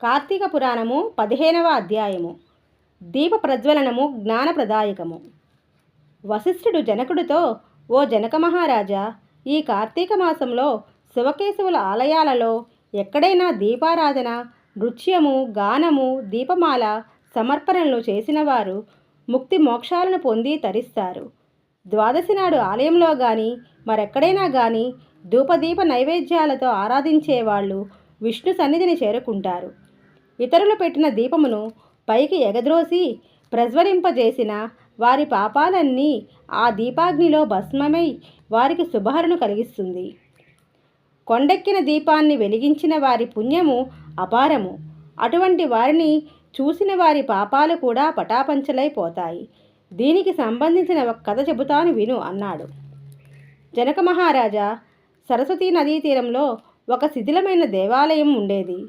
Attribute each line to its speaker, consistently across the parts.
Speaker 1: కార్తీక పురాణము పదిహేనవ అధ్యాయము. దీప ప్రజ్వలనము జ్ఞానప్రదాయకము. వశిష్ఠుడు జనకుడితో ఓ జనక మహారాజా ఈ కార్తీక మాసంలో శివకేశవుల ఆలయాలలో ఎక్కడైనా దీపారాధన నృత్యము గానము దీపమాల సమర్పణలు చేసిన వారు ముక్తి మోక్షాలను పొంది తరిస్తారు. ద్వాదశి నాడు ఆలయంలో కానీ మరెక్కడైనా కానీ ధూపదీప నైవేద్యాలతో ఆరాధించేవాళ్ళు విష్ణు సన్నిధిని చేరుకుంటారు. ఇతరులు పెట్టిన దీపమును పైకి ఎగద్రోసి ప్రజ్వలింపజేసిన వారి పాపాలన్నీ ఆ దీపాగ్నిలో భస్మమై వారికి శుభహరను కలిగిస్తుంది. కొండెక్కిన దీపాన్ని వెలిగించిన వారి పుణ్యము అపారము. అటువంటి వారిని చూసిన వారి పాపాలు కూడా పటాపంచలైపోతాయి. దీనికి సంబంధించిన ఒక కథ చెబుతాను విను అన్నాడు. జనక మహారాజా సరస్వతీ నదీ తీరంలో ఒక శిథిలమైన దేవాలయం ఉండేది.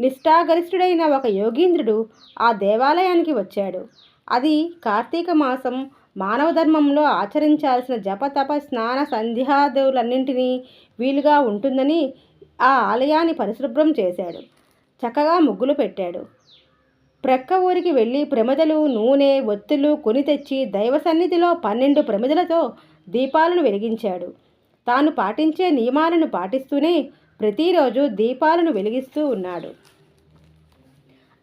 Speaker 1: నిష్ఠాగరిష్ఠుడైన ఒక యోగీంద్రుడు ఆ దేవాలయానికి వచ్చాడు. అది కార్తీక మాసం. మానవ ధర్మంలో ఆచరించాల్సిన జపతప స్నాన సంధ్యాదులన్నింటినీ వీలుగా ఉంటుందని ఆ ఆలయాన్ని పరిశుభ్రం చేశాడు. చక్కగా ముగ్గులు పెట్టాడు. ప్రక్క ఊరికి వెళ్ళి ప్రమిదలు నూనె ఒత్తులు కొని తెచ్చి దైవ సన్నిధిలో పన్నెండు ప్రమిదలతో దీపాలను వెలిగించాడు. తాను పాటించే నియమాలను పాటిస్తూనే ప్రతిరోజు దీపాలను వెలిగిస్తూ ఉన్నాడు.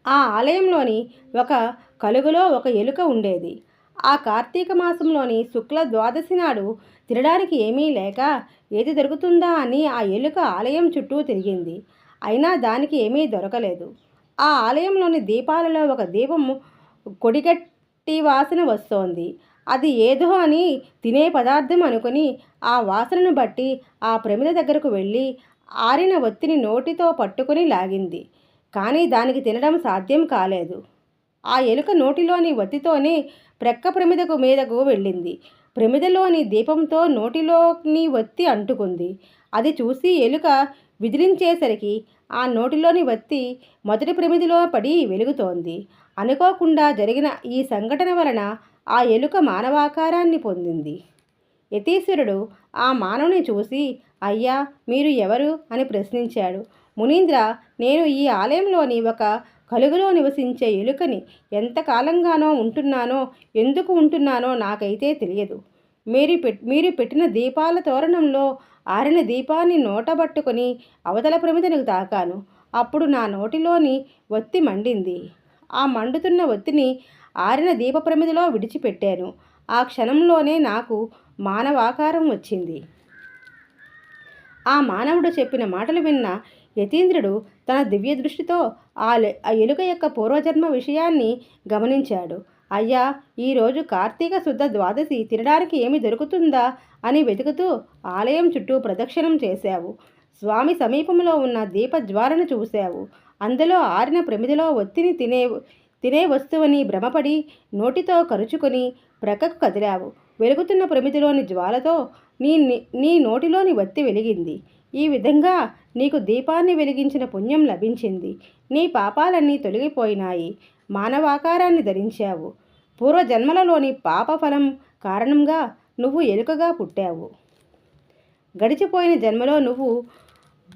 Speaker 1: ఆ ఆలయంలోని ఒక కలుగులో ఒక ఎలుక ఉండేది. ఆ కార్తీక మాసంలోని శుక్ల ద్వాదశి నాడు తినడానికి ఏమీ లేక ఏది దొరుకుతుందా అని ఆ ఎలుక ఆలయం చుట్టూ తిరిగింది. అయినా దానికి ఏమీ దొరకలేదు. ఆ ఆలయంలోని దీపాలలో ఒక దీపం కొడిగట్టి వాసన వస్తోంది. అది ఏదో అని తినే పదార్థం అనుకుని ఆ వాసనను బట్టి ఆ ప్రమిద దగ్గరకు వెళ్ళి ఆరిన ఒత్తిని నోటితో పట్టుకుని లాగింది. కానీ దానికి తినడం సాధ్యం కాలేదు. ఆ ఎలుక నోటిలోని వత్తితోనే ప్రక్క ప్రమిదకు మీదకు వెళ్ళింది. ప్రమిదలోని దీపంతో నోటిలోని వత్తి అంటుకుంది. అది చూసి ఎలుక విదిలించేసరికి ఆ నోటిలోని వత్తి మొదటి ప్రమిదిలో పడి వెలుగుతోంది. అనుకోకుండా జరిగిన ఈ సంఘటన వలన ఆ ఎలుక మానవాకారాన్ని పొందింది. యతీశ్వరుడు ఆ మానవుని చూసి అయ్యా మీరు ఎవరు? అని ప్రశ్నించాడు. మునీంద్ర నేను ఈ ఆలయంలోని ఒక కలుగులో నివసించే ఎలుకని ఎంతకాలంగానో ఉంటున్నానో ఎందుకు ఉంటున్నానో నాకైతే తెలియదు. మీరు పెట్ మీరు పెట్టిన దీపాల తోరణంలో ఆరిన దీపాన్ని నోటబట్టుకొని అవతల ప్రమిదను తాకాను. అప్పుడు నా నోటిలోని ఒత్తి మండింది. ఆ మండుతున్న ఒత్తిని ఆరిన దీప ప్రమిదలో విడిచిపెట్టాను. ఆ క్షణంలోనే నాకు మానవాకారం వచ్చింది. ఆ మానవుడు చెప్పిన మాటలు విన్న యతీంద్రుడు తన దివ్య దృష్టితో ఆ ఎలుక యొక్క పూర్వజన్మ విషయాన్ని గమనించాడు. అయ్యా ఈరోజు కార్తీక శుద్ధ ద్వాదశి తినడానికి ఏమి దొరుకుతుందా అని వెతుకుతూ ఆలయం చుట్టూ ప్రదక్షిణం చేశావు. స్వామి సమీపంలో ఉన్న దీప జ్వాలను చూశావు. అందులో ఆరిన ప్రమిదిలో ఒత్తిని తినే తినే వస్తువని భ్రమపడి నోటితో కరుచుకొని ప్రక్కకు కదిలావు. వెలుగుతున్న ప్రమిదిలోని జ్వాలతో నీ నీ నోటిలోని వత్తి వెలిగింది. ఈ విధంగా నీకు దీపాన్ని వెలిగించిన పుణ్యం లభించింది. నీ పాపాలన్నీ తొలగిపోయినాయి. మానవాకారాన్ని ధరించావు. పూర్వజన్మలలోని పాపఫలం కారణంగా నువ్వు ఎలుకగా పుట్టావు. గడిచిపోయిన జన్మలో నువ్వు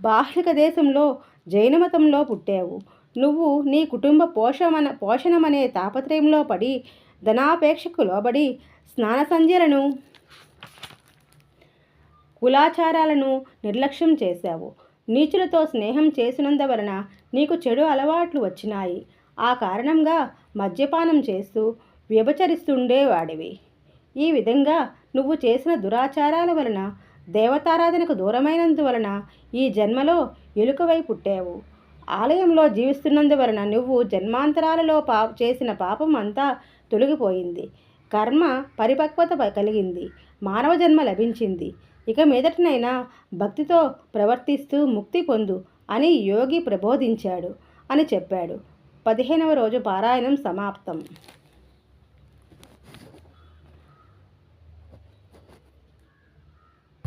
Speaker 1: బాహ్లిక దేశంలో జైనమతంలో పుట్టావు. నువ్వు నీ కుటుంబ పోషమన పోషణమనే తాపత్రయంలో పడి ధనాపేక్షకు లోబడి స్నాన సంధ్యలను కులాచారాలను నిర్లక్ష్యం చేశావు. నీచులతో స్నేహం చేసినందువలన నీకు చెడు అలవాట్లు వచ్చినాయి. ఆ కారణంగా మద్యపానం చేస్తూ వ్యభచరిస్తుండేవాడివి ఈ విధంగా నువ్వు చేసిన దురాచారాల వలన దేవతారాధనకు దూరమైనందువలన ఈ జన్మలో ఎలుకవై పుట్టావు. ఆలయంలో జీవిస్తున్నందువలన నువ్వు జన్మాంతరాలలో పా చేసిన పాపం అంతా తొలగిపోయింది. కర్మ పరిపక్వత కలిగింది. మానవ జన్మ లభించింది. ఇక మీదటనైనా భక్తితో ప్రవర్తిస్తూ ముక్తి పొందు అని యోగి ప్రబోధించాడు అని చెప్పాడు. పదిహేనవ రోజు పారాయణం సమాప్తం.